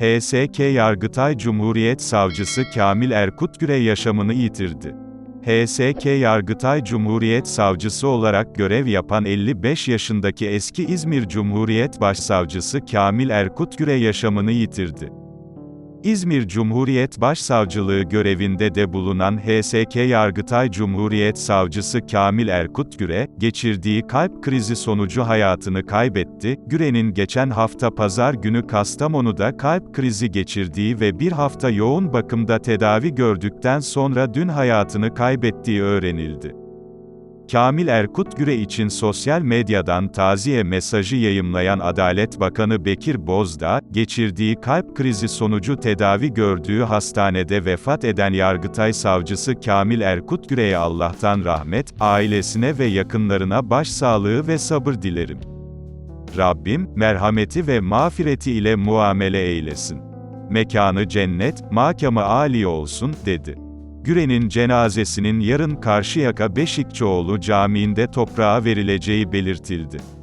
HSK Yargıtay Cumhuriyet Savcısı Kamil Erkutgüre yaşamını yitirdi. HSK Yargıtay Cumhuriyet Savcısı olarak görev yapan 55 yaşındaki eski İzmir Cumhuriyet Başsavcısı Kamil Erkutgüre yaşamını yitirdi. İzmir Cumhuriyet Başsavcılığı görevinde de bulunan HSK Yargıtay Cumhuriyet Savcısı Kamil Erkut Güre, geçirdiği kalp krizi sonucu hayatını kaybetti. Güre'nin geçen hafta pazar günü Kastamonu'da kalp krizi geçirdiği ve bir hafta yoğun bakımda tedavi gördükten sonra dün hayatını kaybettiği öğrenildi. Kamil Erkut Güre için sosyal medyadan taziye mesajı yayımlayan Adalet Bakanı Bekir Bozdağ, geçirdiği kalp krizi sonucu tedavi gördüğü hastanede vefat eden Yargıtay Savcısı Kamil Erkut Güre'ye Allah'tan rahmet, ailesine ve yakınlarına başsağlığı ve sabır dilerim. Rabbim, merhameti ve mağfireti ile muamele eylesin. Mekanı cennet, makamı âli olsun, dedi. Güren'in cenazesinin yarın Karşıyaka Beşikçioğlu Camii'nde toprağa verileceği belirtildi.